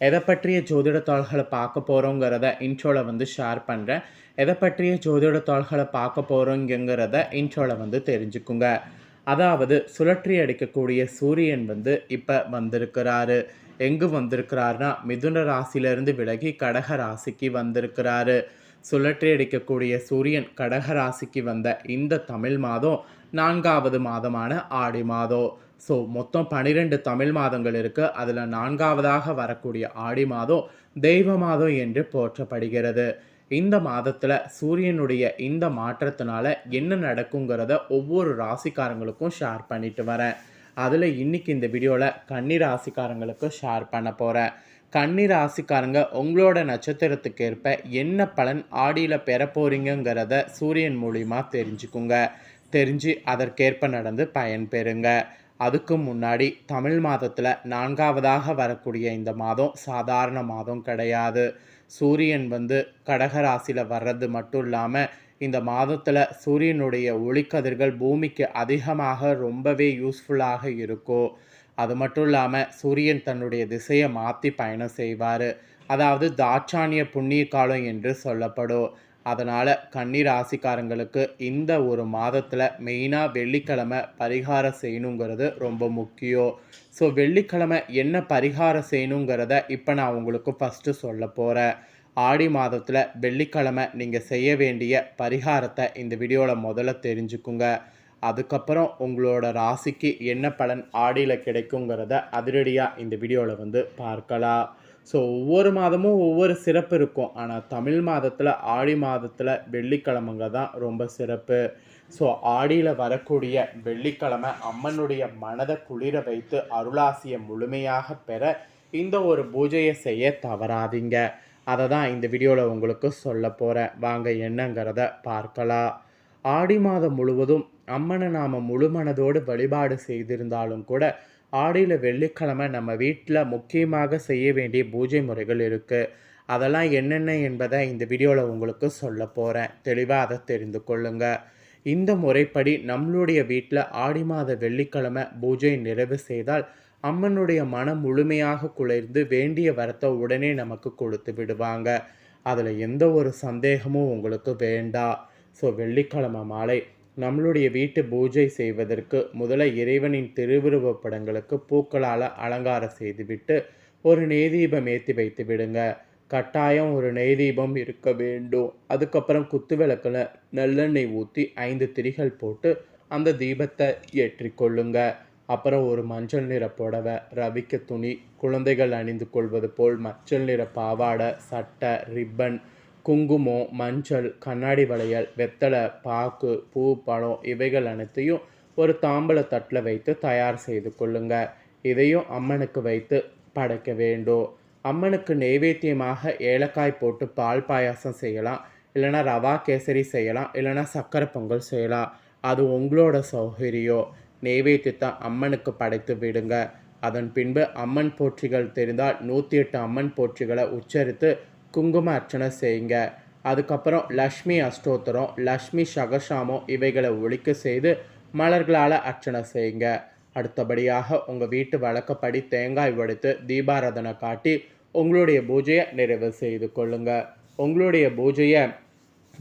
எதை பற்றிய ஜோதிட தாள்களை பார்க்க போகிறோங்கிறத இன்ட்ரோவில் வந்து ஷேர் பண்ணுறேன் எதை பற்றிய ஜோதிட தாள்களை பார்க்க போகிறோங்கிறத இன்ட்ரோவில் வந்து தெரிஞ்சுக்குங்க. அதாவது சுழற்றி அடிக்கக்கூடிய சூரியன் வந்து இப்போ வந்திருக்கிறாரு. எங்கு வந்திருக்கிறாருன்னா மிதுன ராசியிலிருந்து விலகி கடக ராசிக்கு வந்திருக்கிறாரு. சுழற்றி அடிக்கக்கூடிய சூரியன் கடக ராசிக்கு வந்த இந்த தமிழ் மாதம் நான்காவது மாதமான ஆடி மாதம். ஸோ மொத்தம் பன்னிரெண்டு தமிழ் மாதங்கள் இருக்குது அதில் நான்காவதாக வரக்கூடிய ஆடி மாதம் தெய்வ மாதம் என்று போற்றப்படுகிறது. இந்த மாதத்தில் சூரியனுடைய இந்த மாற்றத்தினால என்ன நடக்குங்கிறத ஒவ்வொரு ராசிக்காரங்களுக்கும் ஷேர் பண்ணிட்டு வரேன். அதில் இன்னைக்கு இந்த வீடியோவில் கன்னி ராசிக்காரங்களுக்கு ஷேர் பண்ண போகிறேன் கன்னி ராசிக்காரங்க உங்களோட நட்சத்திரத்துக்கு ஏற்ப என்ன பலன் ஆடியில் பெற போகிறீங்கிறத சூரியன் மூலிமா தெரிஞ்சுக்குங்க. தெரிஞ்சு அதற்கேற்ப நடந்து பயன்பெறுங்க. அதுக்கு முன்னாடி தமிழ் மாதத்தில் நான்காவதாக வரக்கூடிய இந்த மாதம் சாதாரண மாதம் கிடையாது. சூரியன் வந்து கடகராசியில் வர்றது மட்டும் இல்லாமல் இந்த மாதத்தில் சூரியனுடைய ஒளிக்கதிர்கள் பூமிக்கு அதிகமாக ரொம்பவே யூஸ்ஃபுல்லாக இருக்கும். அது மட்டும் இல்லாமல் சூரியன் தன்னுடைய திசையை மாற்றி பயணம் செய்வார். அதாவது தாட்சாணிய புண்ணிய காலம் என்று சொல்லப்படும். அதனால் கன்னி ராசிக்காரங்களுக்கு இந்த ஒரு மாதத்தில் மெயினாக வெள்ளிக்கிழமை பரிகாரம் செய்யணுங்கிறது ரொம்ப முக்கியம். ஸோ வெள்ளிக்கிழமை என்ன பரிகாரம் செய்யணுங்கிறத இப்போ நான் உங்களுக்கு ஃபஸ்ட்டு சொல்ல போகிறேன் ஆடி மாதத்தில் வெள்ளிக்கிழமை நீங்கள் செய்ய வேண்டிய பரிகாரத்தை இந்த வீடியோவில் முதல்ல தெரிஞ்சுக்குங்க. அதுக்கப்புறம் உங்களோட ராசிக்கு என்ன பலன் ஆடியில் கிடைக்குங்கிறத அதிரடியாக இந்த வீடியோவில் வந்து பார்க்கலாம். ஸோ ஒவ்வொரு மாதமும் ஒவ்வொரு சிறப்பு இருக்கும். ஆனால் தமிழ் மாதத்தில் ஆடி மாதத்தில் வெள்ளிக்கிழமைங்க தான் ரொம்ப சிறப்பு. ஸோ ஆடியில் வரக்கூடிய வெள்ளிக்கிழமை அம்மனுடைய மனதை குளிர வைத்து அருளாசியை முழுமையாக பெற இந்த ஒரு பூஜையை செய்ய தவறாதீங்க. அதை தான் இந்த வீடியோவில் உங்களுக்கு சொல்ல போகிறேன் வாங்க என்னங்கிறத பார்க்கலாம். ஆடி மாதம் முழுவதும் அம்மனை நாம் முழு மனதோடு வழிபாடு செய்திருந்தாலும் கூட ஆடியில் வெள்ளிக்கிழமை நம்ம வீட்டில் முக்கியமாக செய்ய வேண்டிய பூஜை முறைகள் இருக்குது அதெல்லாம் என்னென்ன என்பதை இந்த வீடியோவில் உங்களுக்கு சொல்ல போகிறேன் தெளிவாக அதை தெரிந்து கொள்ளுங்கள் இந்த முறைப்படி நம்மளுடைய வீட்டில் ஆடி மாத வெள்ளிக்கிழமை பூஜை நிறைவு செய்தால் அம்மனுடைய மனம் முழுமையாக குளிர்ந்து வேண்டிய வரத்தை உடனே நமக்கு கொடுத்து விடுவாங்க. அதில் எந்த ஒரு சந்தேகமும் உங்களுக்கு வேண்டாம் ஸோ வெள்ளிக்கிழமை மாலை நம்மளுடைய வீட்டு பூஜை செய்வதற்கு முதல்ல இறைவனின் திருவுருவப் படங்களுக்கு பூக்களால் அலங்காரம் செய்துவிட்டு ஒரு நெய்தீபம் ஏற்றி வைத்து விடுங்க. கட்டாயம் ஒரு நெய்தீபம் இருக்க வேண்டும். அதுக்கப்புறம் குத்து விளக்கில் நல்லெண்ணெய் ஊற்றி ஐந்து திரிகள் போட்டு அந்த தீபத்தை ஏற்றிக்கொள்ளுங்க அப்புறம் ஒரு மஞ்சள் நிற புடவை ரவிக்க துணி குழந்தைகள் அணிந்து கொள்வது போல் மஞ்சள் நிற பாவாடை சட்டை ரிப்பன் குங்குமம் மஞ்சள் கண்ணாடி வளையல் வெத்தலை பாக்கு பூ பழம் இவைகள் அனைத்தையும் ஒரு தாம்பல தட்டில் வைத்து தயார் செய்து கொள்ளுங்க. இதையும் அம்மனுக்கு வைத்து படைக்க வேண்டும். அம்மனுக்கு நெய்வேத்தியமாக ஏலக்காய் போட்டு பால் பாயாசம் செய்யலாம். இல்லைன்னா ரவா கேசரி செய்யலாம். இல்லைன்னா சக்கரை பொங்கல் செய்யலாம். அது உங்களோட சௌகரியம். நெய்வேத்தியத்தை அம்மனுக்கு படைத்து விடுங்க. அதன் பின்பு அம்மன் போற்றிகள் தெரிந்தால் நூற்றி எட்டு அம்மன் போற்றிகளை உச்சரித்து குங்கும அர்ச்சனை செய்யுங்க. அதுக்கப்புறம் லக்ஷ்மி அஷ்டோத்தரம் லக்ஷ்மி சகசாமம் இவைகளை ஒழிக்க செய்து மலர்களால் அர்ச்சனை செய்யுங்க. அடுத்தபடியாக உங்கள் வீட்டு வழக்கப்படி தேங்காய் உடைத்து தீபாராதனை காட்டி உங்களுடைய பூஜையை நிறைவு செய்து கொள்ளுங்க. உங்களுடைய பூஜையை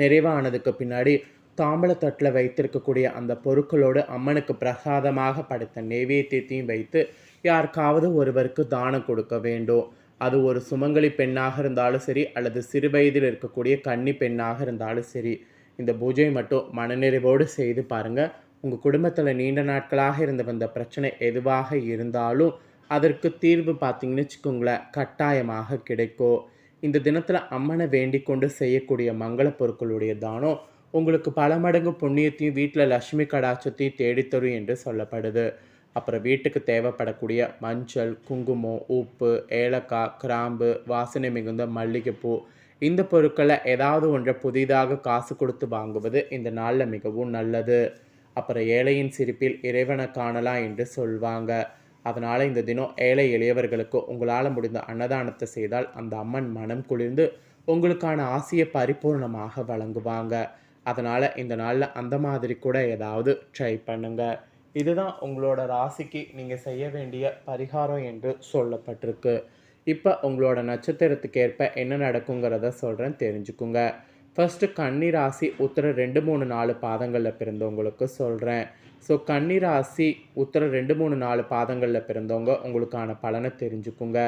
நிறைவானதுக்கு பின்னாடி தாம்பலத்தட்டில் வைத்திருக்கக்கூடிய அந்த பொருட்களோடு அம்மனுக்கு பிரசாதமாக படைத்த நெய்வேத்தியத்தையும் வைத்து யாருக்காவது ஒருவருக்கு தானம் கொடுக்க வேண்டும். அது ஒரு சுமங்கலி பெண்ணாக இருந்தாலும் சரி அல்லது சிறு வயதில் இருக்கக்கூடிய கன்னி பெண்ணாக இருந்தாலும் சரி. இந்த பூஜை மட்டும் மனநிறைவோடு செய்து பாருங்கள் உங்கள் குடும்பத்தில் நீண்ட நாட்களாக இருந்து வந்த பிரச்சனை எதுவாக இருந்தாலும் அதற்கு தீர்வு பார்த்தீங்கன்னு வச்சுக்கோங்களேன் கட்டாயமாக கிடைக்கும். இந்த தினத்தில் அம்மனை வேண்டிக் கொண்டு செய்யக்கூடிய மங்கள பொருட்களுடைய தானம் உங்களுக்கு பல மடங்கு புண்ணியத்தையும் வீட்டில் லட்சுமி கடாட்சத்தையும் தேடித்தரும் என்று சொல்லப்படுது. அப்புறம் வீட்டுக்கு தேவைப்படக்கூடிய மஞ்சள் குங்குமம் உப்பு ஏலக்காய் கிராம்பு வாசனை மிகுந்த மல்லிகைப்பூ. இந்த பொருட்களை ஏதாவது ஒன்றை புதிதாக காசு கொடுத்து வாங்குவது இந்த நாளில் மிகவும் நல்லது. அப்புறம் ஏழையின் சிரிப்பில் இறைவனை காணலாம் என்று சொல்வாங்க. அதனால் இந்த தினம் ஏழை எளியவர்களுக்கு உங்களால் முடிந்த அன்னதானத்தை செய்தால் அந்த அம்மன் மனம் குளிர்ந்து உங்களுக்கான ஆசையை பரிபூர்ணமாக வழங்குவாங்க. அதனால் இந்த நாளில் அந்த மாதிரி கூட ஏதாவது ட்ரை பண்ணுங்கள் இதுதான் உங்களோட ராசிக்கு நீங்கள் செய்ய வேண்டிய பரிகாரம் என்று சொல்லப்பட்டிருக்கு. இப்போ உங்களோட நட்சத்திரத்துக்கு ஏற்ப என்ன நடக்குங்கிறத சொல்கிறேன் தெரிஞ்சுக்குங்க. ஃபஸ்ட்டு கன்னி ராசி உத்தர ரெண்டு மூணு நாலு பாதங்களில் பிறந்தவங்களுக்கு சொல்கிறேன் ஸோ கன்னி ராசி உத்தர ரெண்டு மூணு நாலு பாதங்களில் பிறந்தவங்க உங்களுக்கான பலனை தெரிஞ்சுக்குங்க.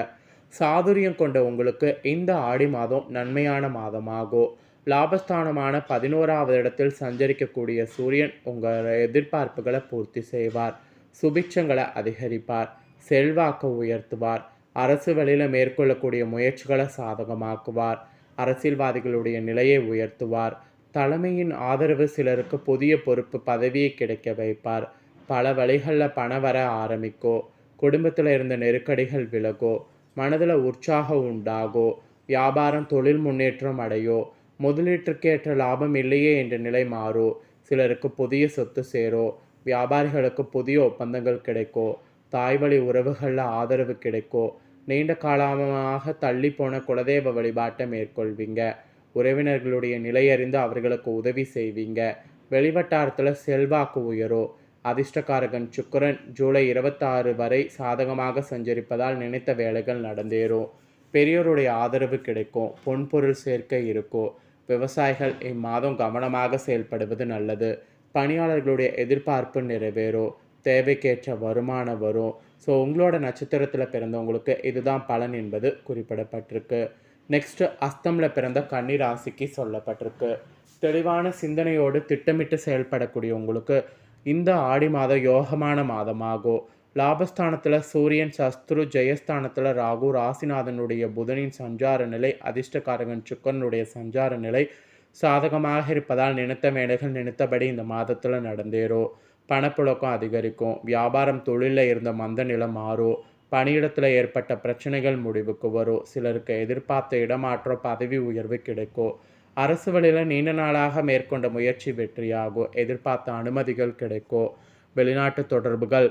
சாதுரியம் கொண்ட உங்களுக்கு இந்த ஆடி மாதம் நன்மையான மாதமாகும். லாபஸ்தானமான பதினோராவது இடத்தில் சஞ்சரிக்கக்கூடிய சூரியன் உங்கள் எதிர்பார்ப்புகளை பூர்த்தி செய்வார். சுபிட்சங்களை அதிகரிப்பார். செல்வாக்கு உயர்த்துவார். அரசு வழியில் மேற்கொள்ளக்கூடிய முயற்சிகளை சாதகமாக்குவார். அரசியல்வாதிகளுடைய நிலையை உயர்த்துவார். தலைமையின் ஆதரவு சிலருக்கு புதிய பொறுப்பு பதவியை கிடைக்க வைப்பார். பல வழிகளில் பண வர ஆரம்பிக்கோ குடும்பத்தில் இருந்த நெருக்கடிகள் விலகோ மனதில் உற்சாகம் உண்டாகோ வியாபாரம் தொழில் முன்னேற்றம் அடையோ முதலீட்டிற்கேற்ற லாபம் இல்லையே என்ற நிலை மாறோ? சிலருக்கு புதிய சொத்து சேரோ? வியாபாரிகளுக்கு புதிய ஒப்பந்தங்கள் கிடைக்கோ? தாய்வழி உறவுகளில் ஆதரவு கிடைக்கோ? நீண்ட காலமாக தள்ளி போன குலதெய்வ வழிபாட்டை மேற்கொள்வீங்க. உறவினர்களுடைய நிலையறிந்து அவர்களுக்கு உதவி செய்வீங்க. வெளிவட்டாரத்தில் செல்வாக்கு உயரோ? அதிர்ஷ்டக்காரகன் சுக்கரன் ஜூலை இருபத்தாறு வரை சாதகமாக சஞ்சரிப்பதால் நினைத்த வேலைகள் நடந்தேறும். பெரியோருடைய ஆதரவு கிடைக்கும். பொன்பொருள் சேர்க்கை இருக்கும் விவசாயிகள் இம்மாதம் கவனமாக செயல்படுவது நல்லது. பணியாளர்களுடைய எதிர்பார்ப்பு நிறைவேறும். தேவைக்கேற்ற வருமானம் வரும். ஸோ உங்களோட நட்சத்திரத்தில் பிறந்தவங்களுக்கு இதுதான் பலன் என்பது குறிப்பிடப்பட்டிருக்கு. நெக்ஸ்ட்டு அஸ்தமில் பிறந்த கன்னி ராசிக்கு சொல்லப்பட்டிருக்கு. தெளிவான சிந்தனையோடு திட்டமிட்டு செயல்படக்கூடிய உங்களுக்கு இந்த ஆடி மாதம் யோகமான மாதமாகும். லாபஸ்தானத்தில் சூரியன் சஸ்துரு ஜெயஸ்தானத்தில் ராகு ராசிநாதனுடைய புதனின் சஞ்சார நிலை அதிர்ஷ்டக்காரகன் சுக்கரனுடைய சஞ்சார நிலை சாதகமாக இருப்பதால் நினைத்த வேலைகள் நினைத்தபடி இந்த மாதத்தில் நடந்தேறும் பணப்புழக்கம் அதிகரிக்கும். வியாபாரம் தொழிலில் இருந்த மந்த நிலை மாறும் பணியிடத்தில் ஏற்பட்ட பிரச்சனைகள் முடிவுக்கு வரும் சிலருக்கு எதிர்பார்த்த இடமாற்றம் பதவி உயர்வு கிடைக்கும் அரசு வழியில் நீண்ட நாளாக மேற்கொண்ட முயற்சி வெற்றியாகும் எதிர்பார்த்த அனுமதிகள் கிடைக்கும் வெளிநாட்டு தொடர்புகள்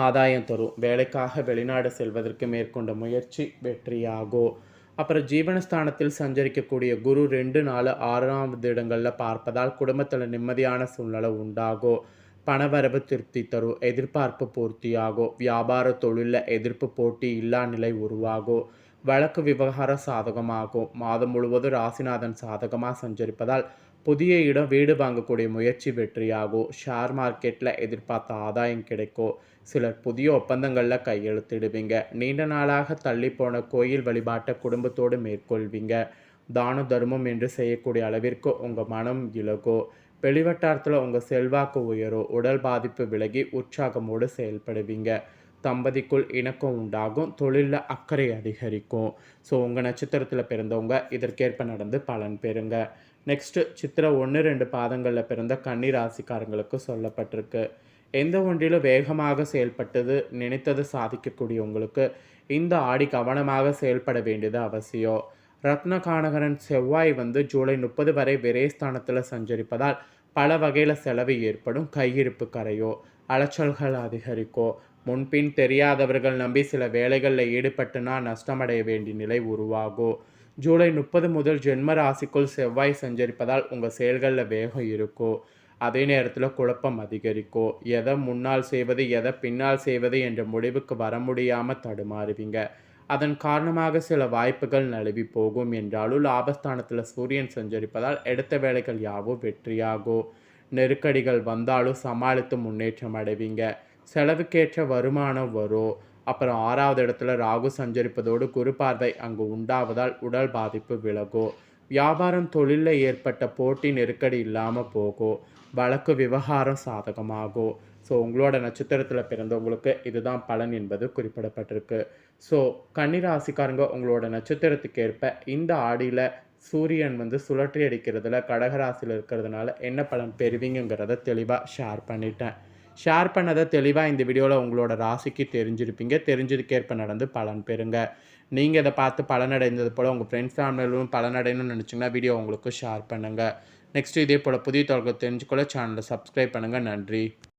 ஆதாயம் தரும். வேலைக்காக வெளிநாடு செல்வதற்கு மேற்கொண்ட முயற்சி வெற்றியாகும் அப்புறம் ஜீவனஸ்தானத்தில் சஞ்சரிக்கக்கூடிய குரு ரெண்டு நாலு ஆறாவது இடங்களில் பார்ப்பதால் குடும்பத்தில் நிம்மதியான சூழ்நிலை உண்டாகும் பணவரவு திருப்தி தரும் எதிர்பார்ப்பு பூர்த்தியாகும் வியாபார தொழிலில் எதிர்ப்பு போட்டி இல்லா நிலை உருவாகும் வழக்கு விவகாரம் சாதகமாகும் மாதம் முழுவதும் ராசிநாதன் சாதகமாக சஞ்சரிப்பதால் புதிய இடம் வீடு வாங்கக்கூடிய முயற்சி வெற்றியாகும் ஷேர் மார்க்கெட்டில் எதிர்பார்த்த ஆதாயம் கிடைக்கும் சிலர் புதிய ஒப்பந்தங்களில் கையெழுத்திடுவீங்க. நீண்ட நாளாக தள்ளி போன கோயில் வழிபாட்டை குடும்பத்தோடு மேற்கொள்வீங்க. தான தர்மம் என்று செய்யக்கூடிய அளவிற்கு உங்கள் மனம் இலகும் வெளிவட்டாரத்தில் உங்கள் செல்வாக்கு உயரும் உடல் பாதிப்பு விலகி உற்சாகமோடு செயல்படுவீங்க. தம்பதிக்குள் இணக்கம் உண்டாகும் தொழிலில் அக்கறை அதிகரிக்கும். ஸோ உங்கள் நட்சத்திரத்தில் பிறந்தவங்க இதற்கேற்ப நடந்து பலன் பெறுங்க. நெக்ஸ்ட்டு சித்திரை ஒன்று ரெண்டு பாதங்களில் பிறந்த கன்னி ராசிக்காரங்களுக்கு சொல்லப்பட்டிருக்கு. எந்த ஒன்றிலும் வேகமாக செயல்பட்டது நினைத்தது சாதிக்கக்கூடிய உங்களுக்கு இந்த ஆடி கவனமாக செயல்பட வேண்டியது அவசியம். ரத்ன கானகரன் செவ்வாய் வந்து ஜூலை முப்பது வரை விரயஸ்தானத்தில் சஞ்சரிப்பதால் பல வகையில் செலவு ஏற்படும் கையிருப்பு கரையோ அலைச்சல்கள் அதிகரிக்கோ முன்பின் தெரியாதவர்கள் நம்பி சில வேலைகளில் ஈடுபட்டுனா நஷ்டமடைய வேண்டிய நிலை உருவாகும். ஜூலை முப்பது முதல் ஜென்ம ராசிக்குள் செவ்வாய் சஞ்சரிப்பதால் உங்கள் செயல்களில் வேகம் இருக்கும் அதே நேரத்தில் குழப்பம் அதிகரிக்கும் எதை முன்னால் செய்வது எதை பின்னால் செய்வது என்ற முடிவுக்கு வர முடியாமல் தடுமாறுவீங்க. அதன் காரணமாக சில வாய்ப்புகள் நழுவி போகும் என்றாலும் லாபஸ்தானத்தில் சூரியன் சஞ்சரிப்பதால் எடுத்த வேலைகள் யாவும் வெற்றியாகும் நெருக்கடிகள் வந்தாலும் சமாளித்து முன்னேற்றம் அடைவீங்க. செலவுக்கேற்ற வருமானம் வரும் அப்புறம் ஆறாவது இடத்துல ராகு சஞ்சரிப்பதோடு குரு பார்வை அங்கு உண்டாவதால் உடல் பாதிப்பு விலகும் வியாபாரம் தொழிலில் ஏற்பட்ட போட்டி நெருக்கடி இல்லாமல் போகும் வழக்கு விவகாரம் சாதகமாகும் ஸோ உங்களோட நட்சத்திரத்தில் பிறந்தவங்களுக்கு இதுதான் பலன் என்பது குறிப்பிடப்பட்டிருக்கு. ஸோ கன்னிராசிக்காரங்க உங்களோட நட்சத்திரத்துக்கு ஏற்ப இந்த ஆடியில் சூரியன் வந்து சுழற்றி அடிக்கிறதுல கடகராசியில் இருக்கிறதுனால என்ன பலன் பெறுவீங்கிறத தெளிவாக ஷேர் பண்ணிட்டேன். ஷேர் பண்ணதை தெளிவாக இந்த வீடியோவில் உங்களோட ராசிக்கு தெரிஞ்சிருப்பீங்க. தெரிஞ்சதுக்கேற்ப நடந்து பலன் பெறுங்க. நீங்கள் இதை பார்த்து பலனடைந்தது போல் உங்கள் ஃப்ரெண்ட்ஸ் ஃபேமிலியும் பலனடையணும்னு நினச்சிங்கன்னா வீடியோ உங்களுக்கு ஷேர் பண்ணுங்கள் நெக்ஸ்ட் இதே போல் புதிய தொழில்கள் தெரிஞ்சுக்கொள்ள சேனலை சப்ஸ்கிரைப் பண்ணுங்கள் நன்றி.